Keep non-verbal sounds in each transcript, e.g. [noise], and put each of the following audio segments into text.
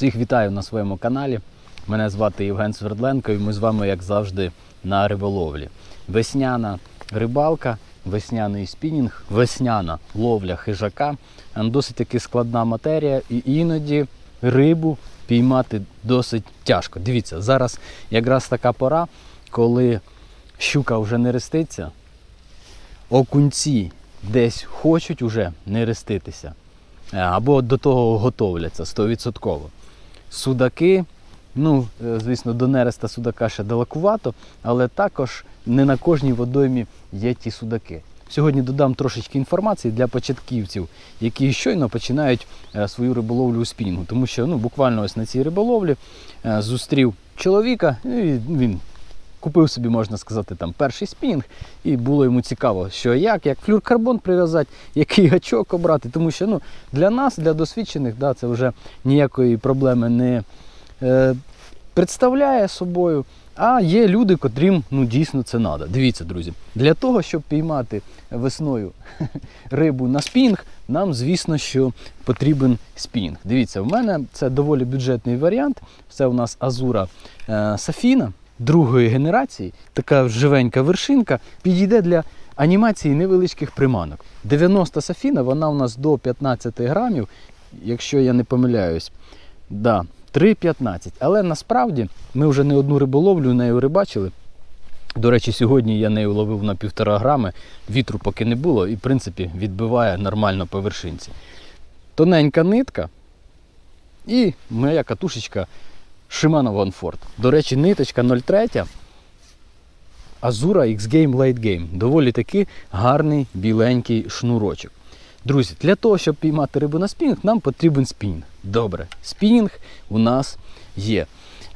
Всіх вітаю на своєму каналі. Мене звати Євген Свердленко і ми з вами, як завжди, на риболовлі. Весняна рибалка, весняний спінінг, весняна ловля хижака. Е, Досить таки складна матерія, і іноді рибу піймати досить тяжко. Дивіться, зараз якраз така пора, коли щука вже не реститься, окунці десь хочуть уже не реститися. Е, або до того готовляться 100%. Судаки, ну, е, звісно, до нереста судака ще далекувато, але також не на кожній водоймі є ті судаки. Сьогодні додам трошечки інформації для початківців, які щойно починають е, свою риболовлю у спінінгу. Тому що ну, буквально ось на цій риболовлі е, зустрів чоловіка, і він купив собі, можна сказати, там перший спінг, і було йому цікаво, що як, як флюркарбон прив'язати, який гачок обрати. Тому що ну, для нас, для досвідчених, да, це вже ніякої проблеми не е, представляє собою. А є люди, котрим ну, дійсно це треба. Дивіться, друзі, для того, щоб піймати весною [laughs] рибу на спінг, нам, звісно, що потрібен спінг. Дивіться, в мене це доволі бюджетний варіант. Це у нас Азура е, Сафіна другої генерації, така живенька вершинка, підійде для анімації невеличких приманок. 90 Сафіна, вона у нас до 15 грамів, якщо я не помиляюсь. Да, 3,15. Але насправді ми вже не одну риболовлю нею рибачили. До речі, сьогодні я нею ловив на півтора грами, вітру поки не було, і в принципі відбиває нормально по вершинці. Тоненька нитка і моя катушечка Shimano One До речі, ниточка 0,3 Azura X-Game Light Game. Доволі таки гарний біленький шнурочок. Друзі, для того, щоб піймати рибу на спінінг, нам потрібен спінінг. Добре, спінінг у нас є.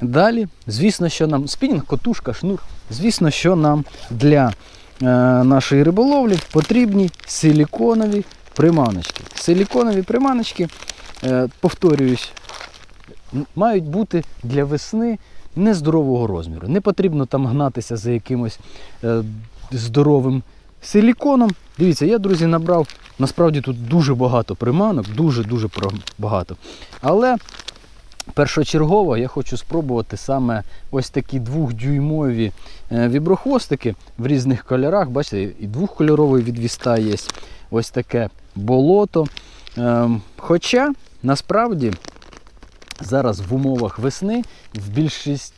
Далі, звісно, що нам спінінг, котушка, шнур. Звісно, що нам для е, нашої риболовлі потрібні силіконові приманочки. Силіконові приманочки, е, повторююсь, мають бути для весни нездорового розміру. Не потрібно там гнатися за якимось е, здоровим силіконом. Дивіться, я, друзі, набрав насправді тут дуже багато приманок, дуже-дуже багато. Але першочергово я хочу спробувати саме ось такі двохдюймові е, віброхвостики в різних кольорах. Бачите, і двохкольоровий відвіста є. Ось таке болото. Ем, Хоча насправді зараз в умовах весни в більшість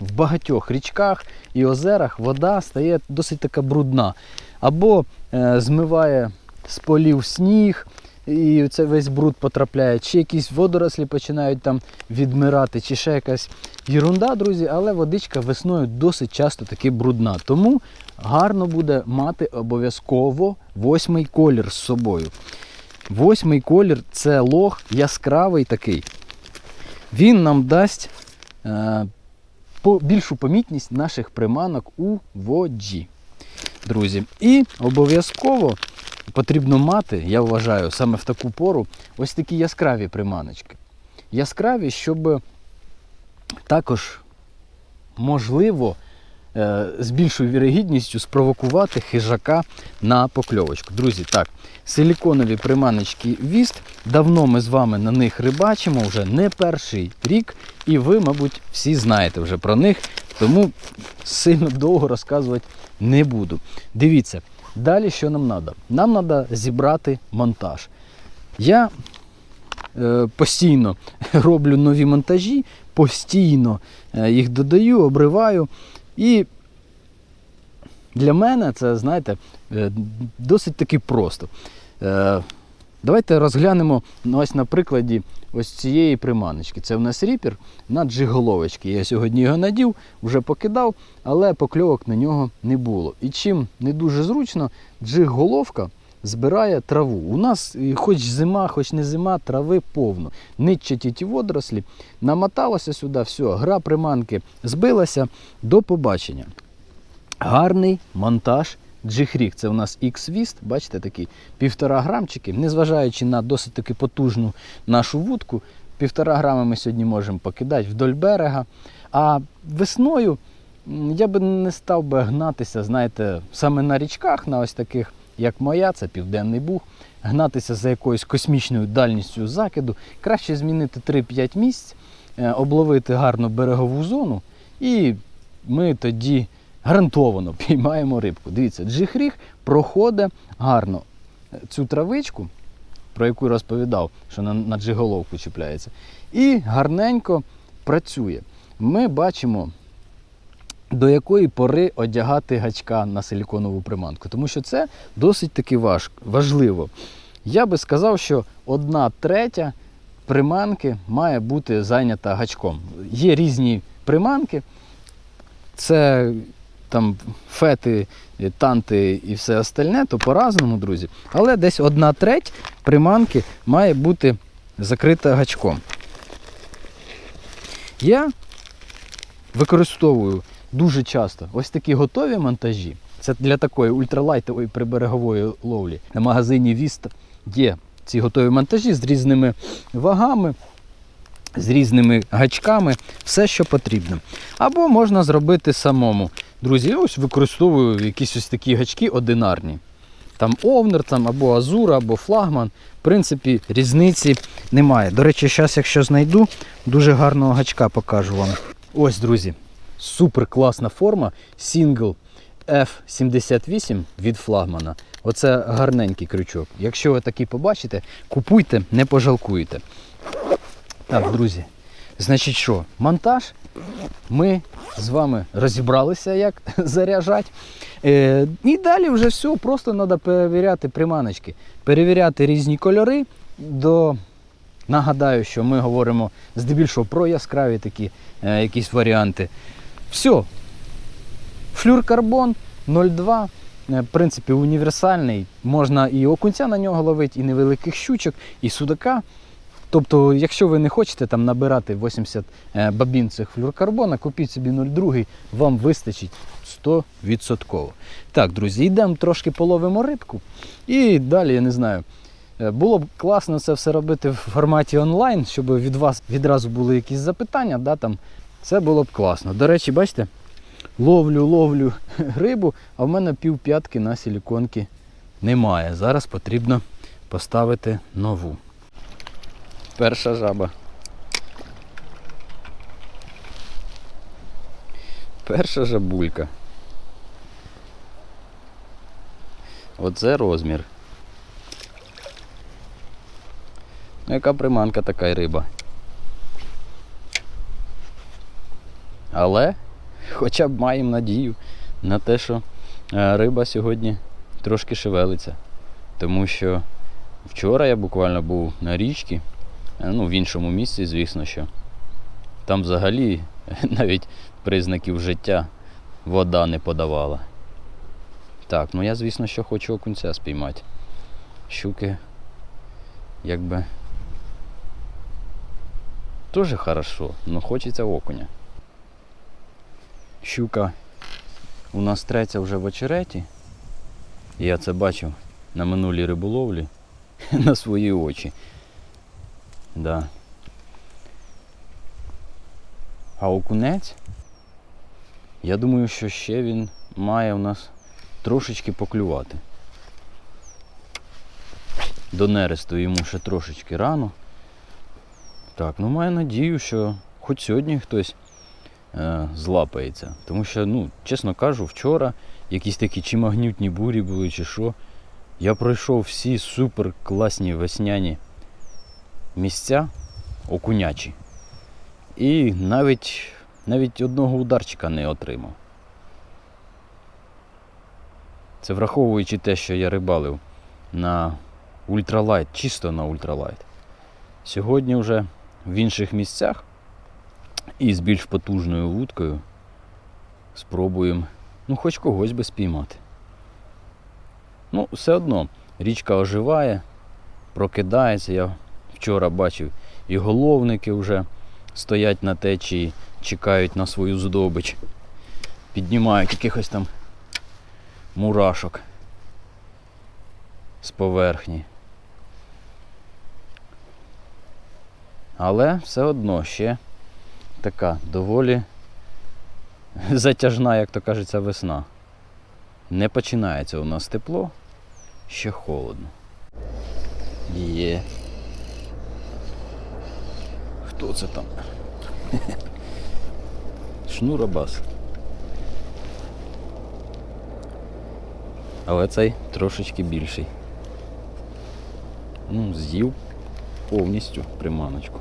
в багатьох річках і озерах вода стає досить така брудна. Або е, змиває з полів сніг, і це весь бруд потрапляє, чи якісь водорослі починають там відмирати, чи ще якась єрунда, друзі, але водичка весною досить часто таки брудна. Тому гарно буде мати обов'язково восьмий колір з собою. Восьмий колір це лог яскравий такий. Він нам дасть е, більшу помітність наших приманок у воді. Друзі. І обов'язково потрібно мати, я вважаю, саме в таку пору ось такі яскраві приманочки. Яскраві, щоб також можливо з більшою вірогідністю спровокувати хижака на покльовочку. Друзі, так, силіконові приманочки Віст. Давно ми з вами на них рибачимо вже не перший рік, і ви, мабуть, всі знаєте вже про них, тому сильно довго розказувати не буду. Дивіться, далі що нам треба? Нам треба зібрати монтаж. Я е, постійно [laughs] роблю нові монтажі, постійно е, їх додаю, обриваю. І для мене це, знаєте, е, досить таки просто. Е, Давайте розглянемо ну, ось на прикладі ось цієї приманочки. Це в нас ріпер на джиголовочки. Я сьогодні його надів, вже покидав, але покльовок на нього не було. І чим не дуже зручно, джиг-головка збирає траву. У нас хоч зима, хоч не зима, трави повно. Нитчаті ті водорослі, намоталося сюди, все, гра приманки збилася. До побачення. Гарний монтаж джихрік. Це у нас X-Vist, бачите, такий півтора грамчики, незважаючи на досить таки потужну нашу вудку, півтора грами ми сьогодні можемо покидати вдоль берега. А весною я би не став би гнатися, знаєте, саме на річках, на ось таких як моя, це Південний Буг, гнатися за якоюсь космічною дальністю закиду, краще змінити 3-5 місць, е, обловити гарну берегову зону, і ми тоді гарантовано піймаємо рибку. Дивіться, джихріг проходить гарно цю травичку, про яку розповідав, що на, на джиголовку чіпляється, і гарненько працює. Ми бачимо, до якої пори одягати гачка на силіконову приманку, тому що це досить таки важ, важливо. Я би сказав, що одна третя приманки має бути зайнята гачком. Є різні приманки, це там фети, танти і все остальне, то по-разному, друзі. Але десь одна треть приманки має бути закрита гачком. Я використовую дуже часто ось такі готові монтажі. Це для такої ультралайтової приберегової ловлі. На магазині Vista є ці готові монтажі з різними вагами, з різними гачками, все, що потрібно. Або можна зробити самому. Друзі, я ось використовую якісь ось такі гачки одинарні. Там овнер, там або азура, або флагман. В принципі, різниці немає. До речі, зараз, якщо знайду, дуже гарного гачка покажу вам. Ось, друзі, супер класна форма. Single F78 від флагмана. Оце гарненький крючок. Якщо ви такий побачите, купуйте, не пожалкуєте. Так, друзі, значить що, монтаж ми з вами розібралися, як [laughs] заряджати. Е, і далі вже все, просто треба перевіряти приманочки, перевіряти різні кольори. До... Нагадаю, що ми говоримо здебільшого про яскраві такі е, якісь варіанти. Все. Флюркарбон 0,2. е, В принципі, універсальний. Можна і окунця на нього ловити, і невеликих щучок, і судака. Тобто, якщо ви не хочете там набирати 80 е, бабін цих флюркарбона, купіть собі 0,2, вам вистачить 100%. Так, друзі, йдемо трошки половимо рибку. І далі, я не знаю, е, було б класно це все робити в форматі онлайн, щоб від вас відразу були якісь запитання. Да, там. Це було б класно. До речі, бачите, ловлю, ловлю [laughs] рибу, а в мене пів п'ятки на силіконки немає. Зараз потрібно поставити нову. Перша жаба. Перша жабулька. Оце розмір. Ну, яка приманка така й риба. Але хоча б маємо надію на те, що е, риба сьогодні трошки шевелиться. Тому що вчора я буквально був на річці, е, ну в іншому місці, звісно, що там взагалі [laughs] навіть признаків життя вода не подавала. Так, ну я, звісно, що хочу окунця спіймати. Щуки, якби. Тоже хорошо, але хочеться окуня. Щука у нас третя вже в очереті. Я це бачив на минулій риболовлі [laughs] на свої очі. Да. А окунець, я думаю, що ще він має у нас трошечки поклювати. До нересту йому ще трошечки рано. Так, ну маю надію, що хоч сьогодні хтось злапається. Тому що, ну, чесно кажу, вчора якісь такі чи магнютні бурі були, чи що. Я пройшов всі супер класні весняні місця окунячі. І навіть, навіть одного ударчика не отримав. Це враховуючи те, що я рибалив на ультралайт, чисто на ультралайт. Сьогодні вже в інших місцях і з більш потужною вудкою спробуємо ну, хоч когось би спіймати. Ну, все одно річка оживає, прокидається. Я вчора бачив і головники вже стоять на течії, чекають на свою здобич, піднімають якихось там мурашок з поверхні. Але все одно ще така доволі затяжна, як то кажеться, весна. Не починається у нас тепло. ще холодно. Є. Хто це там? [laughs] Шнурабас. Але цей трошечки більший. Ну, з'їв повністю приманочку.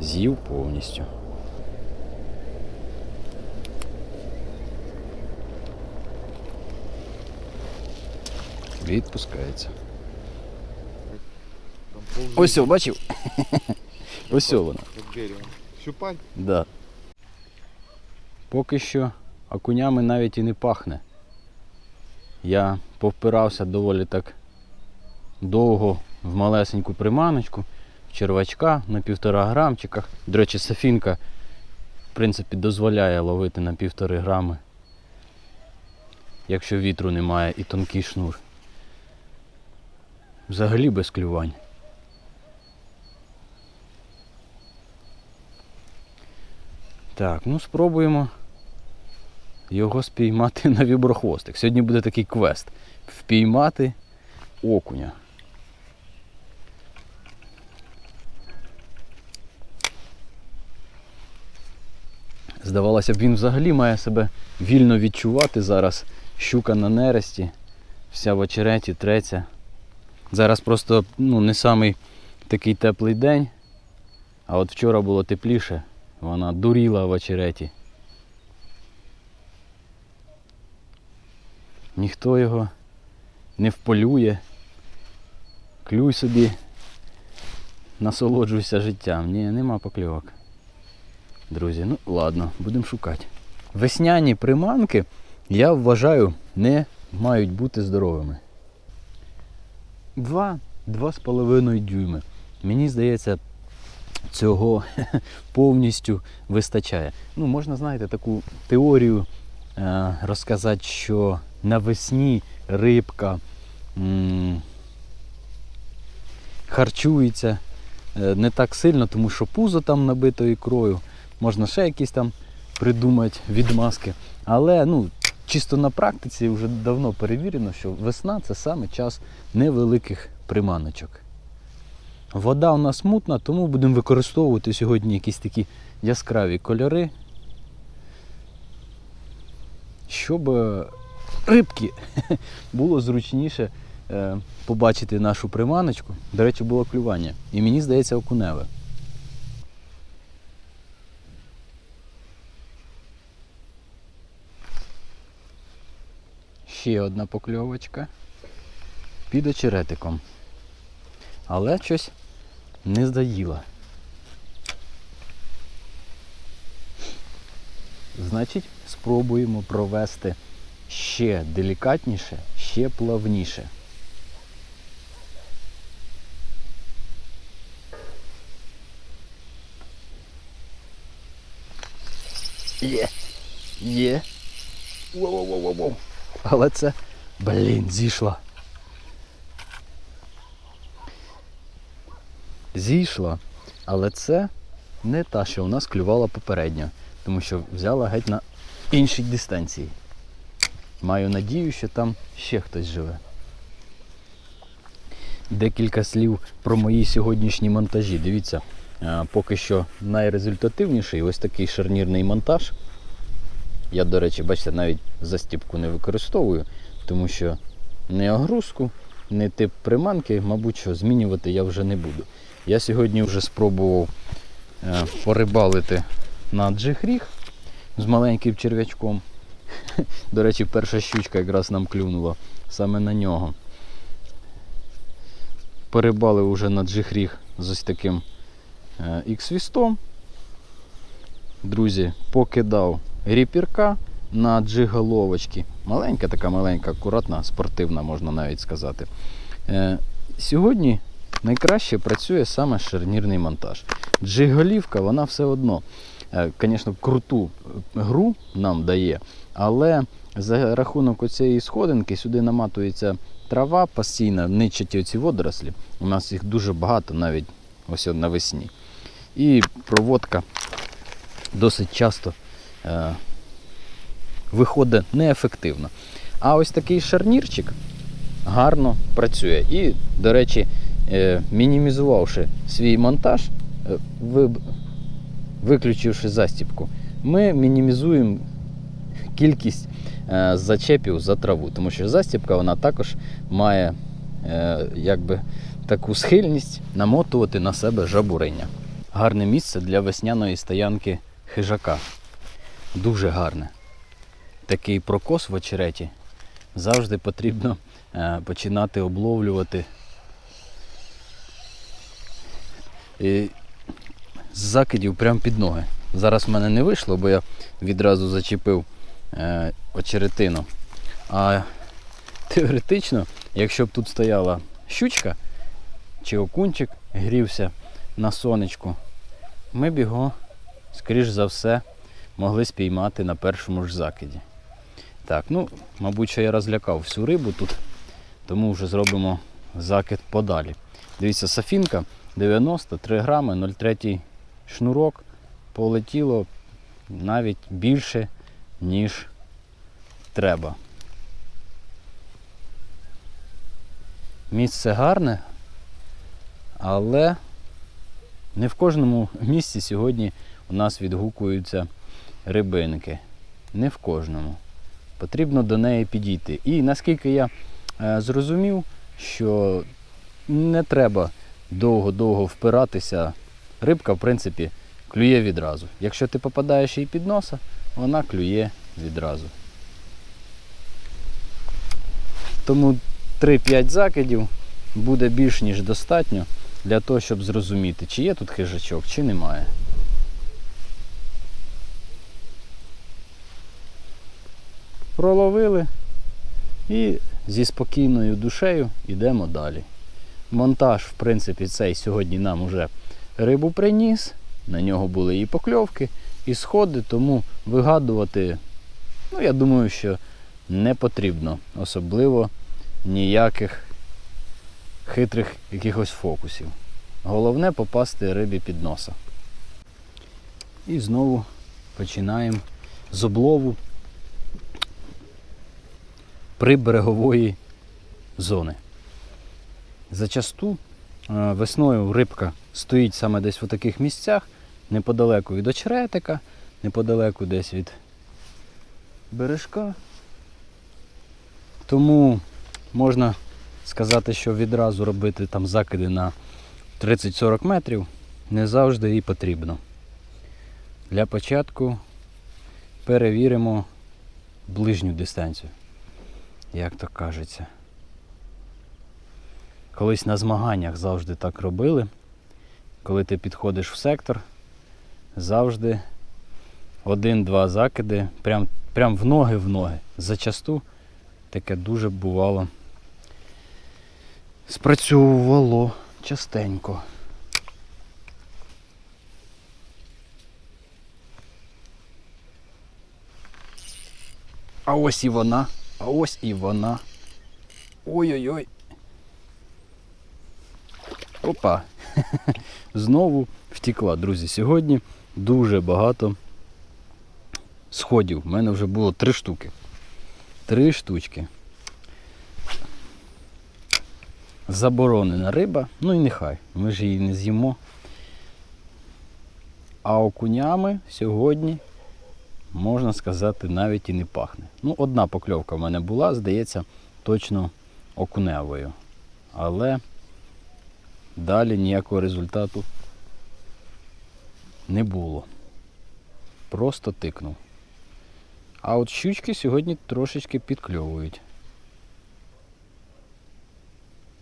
З'їв повністю. Відпускається. Ось, о, бачив? [laughs] Ось о вона. под. Щупань? Да. Поки що окунями навіть і не пахне. Я повпирався доволі так довго в малесеньку приманочку, в червачка на півтора грамчиках. До речі, сафінка, в принципі, дозволяє ловити на півтори грами, якщо вітру немає і тонкий шнур. Взагалі без клювань. Так, ну спробуємо його спіймати на віброхвостик. Сьогодні буде такий квест. Впіймати окуня. Здавалося б, він взагалі має себе вільно відчувати зараз. Щука на нересті, вся в очереті треться. Зараз просто ну, не самий такий теплий день, а от вчора було тепліше. Вона дуріла в очереті. Ніхто його не вполює. Клюй собі, насолоджуйся життям. Ні, нема покльовок. Друзі, ну ладно, будемо шукати. Весняні приманки, я вважаю, не мають бути здоровими. Два, два з половиною дюйми. Мені здається, цього [laughs] повністю вистачає. Ну, можна, знаєте, таку теорію е, розказати, що навесні рибка м, харчується е, не так сильно, тому що пузо там набито ікрою. Можна ще якісь там придумати відмазки. Але ну, чисто на практиці вже давно перевірено, що весна це саме час невеликих приманочок. Вода у нас мутна, тому будемо використовувати сьогодні якісь такі яскраві кольори, щоб е, рибки [laughs] було зручніше е, побачити нашу приманочку. До речі, було клювання. І мені здається, окуневе. Ще одна покльовочка під очеретиком. Але щось не здаїла. Значить, спробуємо провести ще делікатніше, ще плавніше. Є. Є. Воу-воу-воу-воу. Але це, блін, зійшла. Зійшла. Але це не та, що у нас клювала попередньо, тому що взяла геть на іншій дистанції. Маю надію, що там ще хтось живе. Декілька слів про мої сьогоднішні монтажі. Дивіться, поки що найрезультативніший ось такий шарнірний монтаж. Я, до речі, бачите, навіть застіпку не використовую, тому що не огрузку, не тип приманки, мабуть, що змінювати я вже не буду. Я сьогодні вже спробував е, порибалити на джихріг з маленьким черв'ячком. [laughs] До речі, перша щучка якраз нам клюнула саме на нього. Порибали вже на джихріг з ось таким е, ікс-вістом. Друзі, покидав ріпірка на джиголовочки. Маленька, така маленька, акуратна, спортивна, можна навіть сказати. Е, сьогодні найкраще працює саме шарнірний монтаж. Джиголівка, вона все одно, звісно, круту гру нам дає, але за рахунок оцієї сходинки сюди наматується трава постійно, ничать оці водорослі. У нас їх дуже багато навіть ось навесні. І проводка досить часто е, виходить неефективно. А ось такий шарнірчик гарно працює. І, до речі, е, мінімізувавши свій монтаж, е, виключивши застіпку, ми мінімізуємо кількість е, зачепів за траву, тому що застіпка вона також має е, якби, таку схильність намотувати на себе жабуриння. Гарне місце для весняної стоянки хижака. Дуже гарне. Такий прокос в очереті завжди потрібно е, починати обловлювати. І з закидів прямо під ноги. Зараз в мене не вийшло, бо я відразу зачепив е, очеретину. А теоретично, якщо б тут стояла щучка чи окунчик грівся на сонечку, ми б його, скоріш за все, могли спіймати на першому ж закиді. Так, ну, мабуть, що я розлякав всю рибу тут, тому вже зробимо закид подалі. Дивіться, сафінка 93 грами, 0,3 шнурок полетіло навіть більше, ніж треба. Місце гарне, але не в кожному місці сьогодні у нас відгукуються рибинки. Не в кожному. Потрібно до неї підійти. І наскільки я е, зрозумів, що не треба довго-довго впиратися. Рибка, в принципі, клює відразу. Якщо ти попадаєш їй під носа, вона клює відразу. Тому 3-5 закидів буде більш ніж достатньо для того, щоб зрозуміти, чи є тут хижачок, чи немає. Проловили і зі спокійною душею йдемо далі. Монтаж, в принципі, цей сьогодні нам уже рибу приніс. На нього були і покльовки, і сходи, тому вигадувати, ну, я думаю, що не потрібно. Особливо ніяких хитрих якихось фокусів. Головне попасти рибі під носа. І знову починаємо з облову приберегової зони. Зачасту е, весною рибка стоїть саме десь в таких місцях, неподалеку від очеретика, неподалеку десь від бережка. Тому можна сказати, що відразу робити там закиди на 30-40 метрів не завжди і потрібно. Для початку перевіримо ближню дистанцію, як то кажеться. Колись на змаганнях завжди так робили. Коли ти підходиш в сектор, завжди один-два закиди, прям, прям в ноги в ноги. Зачасту таке дуже бувало. Спрацьовувало частенько. А ось і вона, а ось і вона. Ой-ой-ой. Опа. [laughs] Знову втекла, друзі. Сьогодні дуже багато сходів. У мене вже було три штуки. Три штучки. Заборонена риба, ну і нехай. Ми ж її не з'їмо. А окунями сьогодні, можна сказати, навіть і не пахне. Ну, одна покльовка в мене була, здається, точно окуневою. Але далі ніякого результату не було. Просто тикнув. А от щучки сьогодні трошечки підкльовують.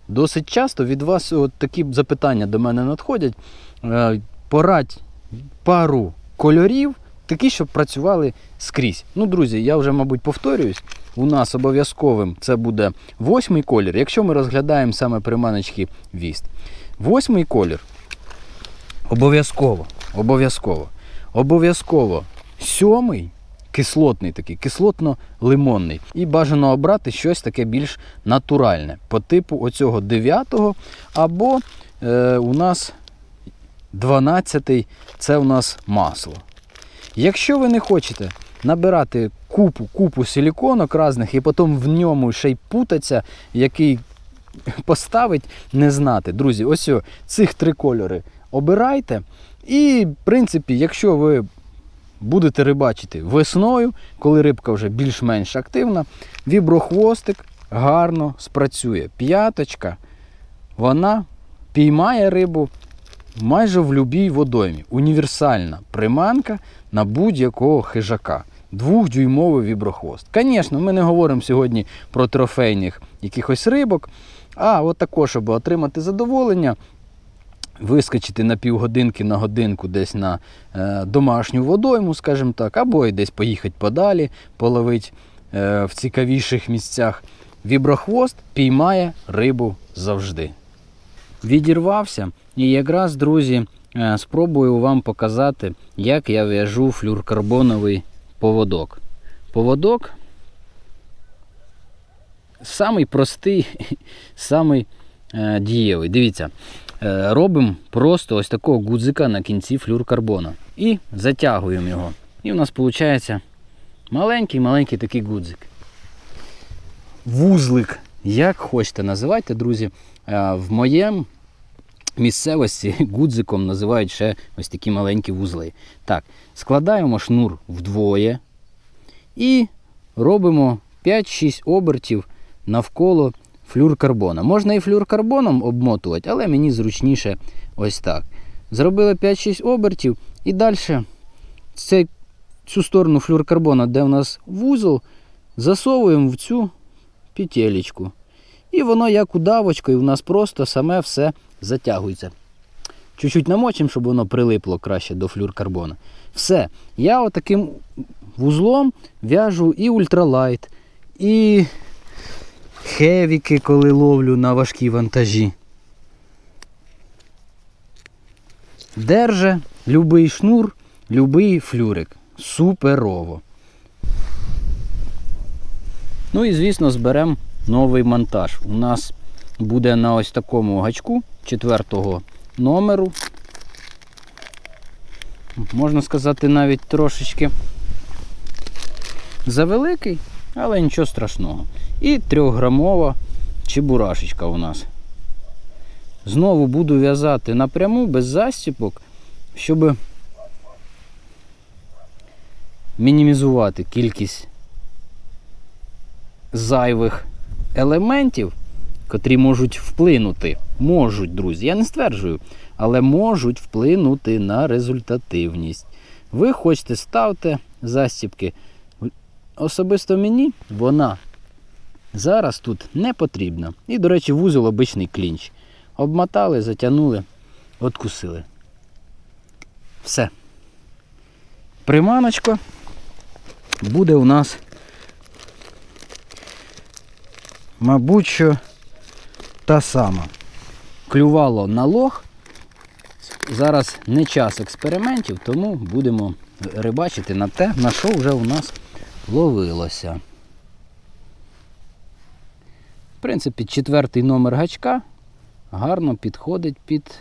Досить часто від вас от такі запитання до мене надходять. Е, Порадь пару кольорів, такі, щоб працювали скрізь. Ну, друзі, я вже, мабуть, повторююсь. У нас обов'язковим це буде восьмий колір, якщо ми розглядаємо саме приманочки віст. Восьмий колір. Обов'язково. Обов'язково. Обов'язково. Сьомий кислотний такий, кислотно-лимонний. І бажано обрати щось таке більш натуральне. По типу оцього 9-го, або е, у нас 12-й це у нас масло. Якщо ви не хочете набирати купу, купу силіконок різних, і потім в ньому ще й путаться, який поставить, не знати. Друзі, ось о, цих три кольори обирайте. І, в принципі, якщо ви будете рибачити весною, коли рибка вже більш-менш активна, віброхвостик гарно спрацює. П'яточка, вона піймає рибу майже в будь-якій водоймі. Універсальна приманка на будь-якого хижака. Двохдюймовий віброхвост. Звісно, ми не говоримо сьогодні про трофейних якихось рибок, а от також, щоб отримати задоволення, вискочити на півгодинки на годинку десь на е, домашню водойму, скажімо так, або й десь поїхати подалі, половити е, в цікавіших місцях. Віброхвост піймає рибу завжди. Відірвався, і якраз, друзі, спробую вам показати, як я в'яжу флюркарбоновий поводок. Поводок самий простий, [laughs] самий е, дієвий. Дивіться, е, робимо просто ось такого гудзика на кінці флюркарбона. І затягуємо його. І в нас виходить маленький-маленький такий гудзик. Вузлик, як хочете називайте, друзі. Е, В моєму місцевості [laughs] гудзиком називають ще ось такі маленькі вузли. Так, складаємо шнур вдвоє і робимо 5-6 обертів навколо флюркарбона. Можна і флюркарбоном обмотувати, але мені зручніше ось так. Зробили 5-6 обертів і далі цей, цю сторону флюркарбона, де у нас вузол, засовуємо в цю петелечку. І воно як удавочкою, у нас просто саме все затягується. Чуть-чуть намочимо, щоб воно прилипло краще до флюркарбона. Все. Я отаким вузлом в'яжу і ультралайт, і хевіки, коли ловлю на важкі вантажі. Держе любий шнур, любий флюрик. Суперово. Ну і звісно зберемо новий монтаж. У нас буде на ось такому гачку четвертого номеру. Можна сказати, навіть трошечки завеликий, але нічого страшного. І трьохграмова чебурашечка у нас. Знову буду в'язати напряму без застіпок, щоб мінімізувати кількість зайвих елементів, котрі можуть вплинути. Можуть, друзі, я не стверджую, але можуть вплинути на результативність. Ви хочете ставте застіпки. Особисто мені вона зараз тут не потрібна. І, до речі, вузол обичний клінч. Обмотали, затягнули, откусили. Все. Приманочка буде у нас мабуть, що та сама. Клювало на лох. Зараз не час експериментів, тому будемо рибачити на те, на що вже у нас ловилося. В принципі, четвертий номер гачка гарно підходить під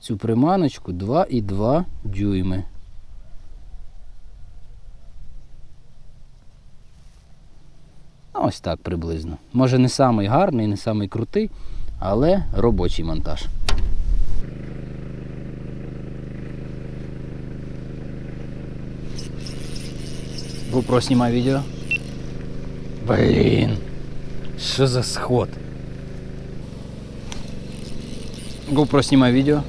цю приманочку 2,2 дюйми. Ось так приблизно. Може не самий гарний, не самий крутий, але робочий монтаж. GoPro знімай відео. Блін. Що за сход? GoPro знімай відео.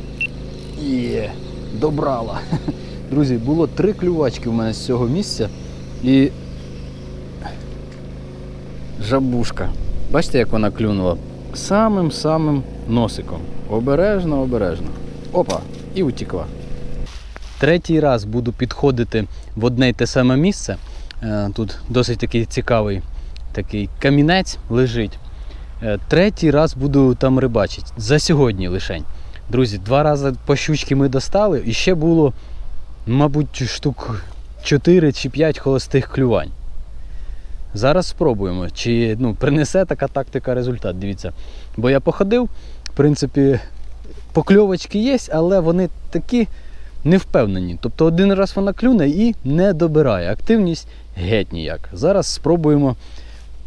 Є, добрала. [laughs] Друзі, було три клювачки у мене з цього місця і жабушка. Бачите, як вона клюнула? Самим-самим носиком. Обережно, обережно. Опа, і утікла. Третій раз буду підходити в одне й те саме місце. Е, Тут досить такий цікавий такий камінець лежить. Е, Третій раз буду там рибачити. За сьогодні лишень. Друзі, два рази по щучки ми достали і ще було, мабуть, штук 4 чи 5 холостих клювань. Зараз спробуємо, чи ну, принесе така тактика результат. Дивіться. Бо я походив, в принципі, покльовочки є, але вони такі не впевнені. Тобто один раз вона клюне і не добирає. Активність геть ніяк. Зараз спробуємо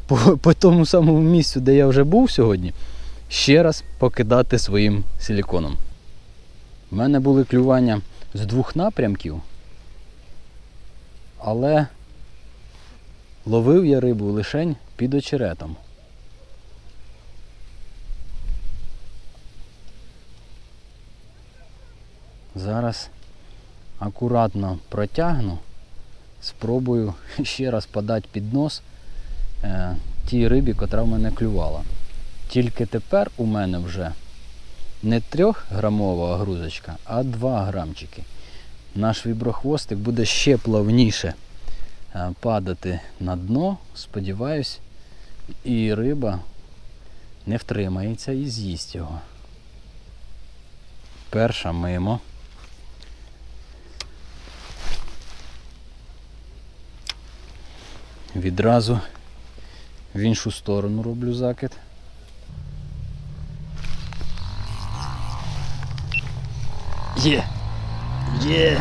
по, по тому самому місцю, де я вже був сьогодні, ще раз покидати своїм силіконом. У мене були клювання з двох напрямків, але ловив я рибу лишень під очеретом. Зараз акуратно протягну, спробую [laughs] ще раз подати під нос е, тій рибі, котра в мене клювала. Тільки тепер у мене вже не трьохграмова грузочка, а 2 грамчики. Наш віброхвостик буде ще плавніше падати на дно. Сподіваюсь, і риба не втримається і з'їсть його. Перша мимо. Відразу в іншу сторону роблю закид. Є! Є!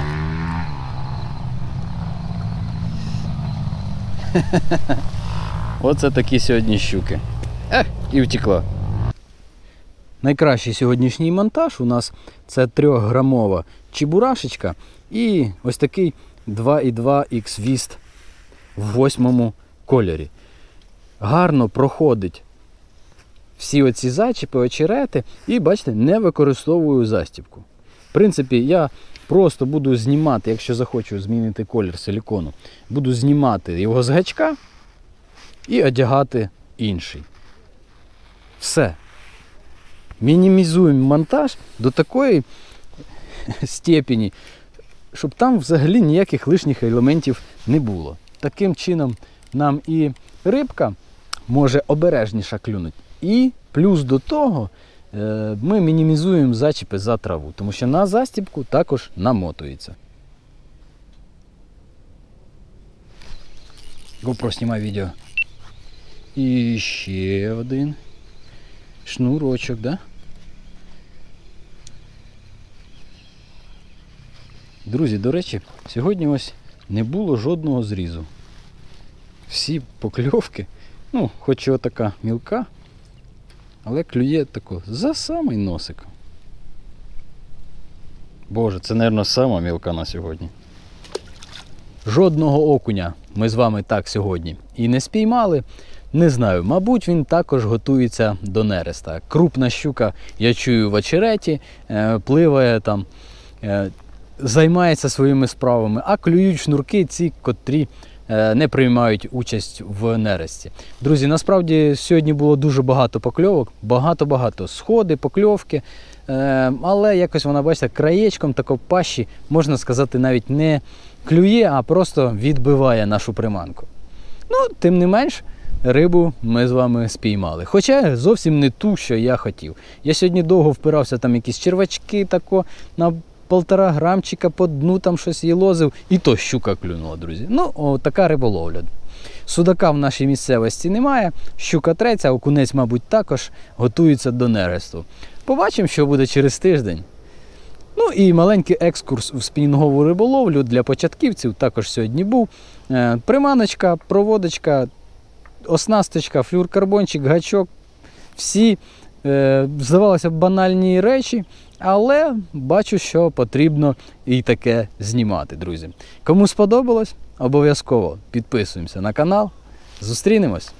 [laughs] Оце такі сьогодні щуки. Ех, і втекла. Найкращий сьогоднішній монтаж у нас це 3-грамова чебурашечка і ось такий 2,2 X-Vist в восьмому кольорі. Гарно проходить всі оці зачіпи, очерети, і бачите, не використовую застібку. В принципі, я просто буду знімати, якщо захочу змінити колір силікону, буду знімати його з гачка і одягати інший. Все. Мінімізуємо монтаж до такої [laughs] степені, щоб там взагалі ніяких лишніх елементів не було. Таким чином нам і рибка може обережніше клюнути. І плюс до того ми мінімізуємо зачіпи за траву, тому що на застібку також намотується. GoPro знімай відео. І ще один шнурочок, да? Друзі, до речі, сьогодні ось не було жодного зрізу. Всі покльовки, ну, хоч і отака мілка, але клює тако за самий носик. Боже, це, мабуть, сама мілка на сьогодні. Жодного окуня ми з вами так сьогодні і не спіймали. Не знаю, мабуть, він також готується до нереста. Крупна щука, я чую в очереті, е, пливає там, е, займається своїми справами, а клюють шнурки ці, котрі не приймають участь в нересті. Друзі, насправді сьогодні було дуже багато покльовок, багато-багато сходи, покльовки. Е, але якось вона, бачите, краєчком тако пащі, можна сказати, навіть не клює, а просто відбиває нашу приманку. Ну, тим не менш, рибу ми з вами спіймали. Хоча зовсім не ту, що я хотів. Я сьогодні довго впирався, там якісь червачки тако на полтора грамчика по дну там щось їлозив, і то щука клюнула, друзі. Ну, о, така риболовля. Судака в нашій місцевості немає, щука треться, окунець, мабуть, також готується до нересту. Побачимо, що буде через тиждень. Ну і маленький екскурс в спінінгову риболовлю для початківців також сьогодні був. Е, Приманочка, проводочка, оснасточка, флюркарбончик, гачок. Всі, е, здавалося б, банальні речі, але бачу, що потрібно і таке знімати, друзі. Кому сподобалось, обов'язково підписуємося на канал. Зустрінемось!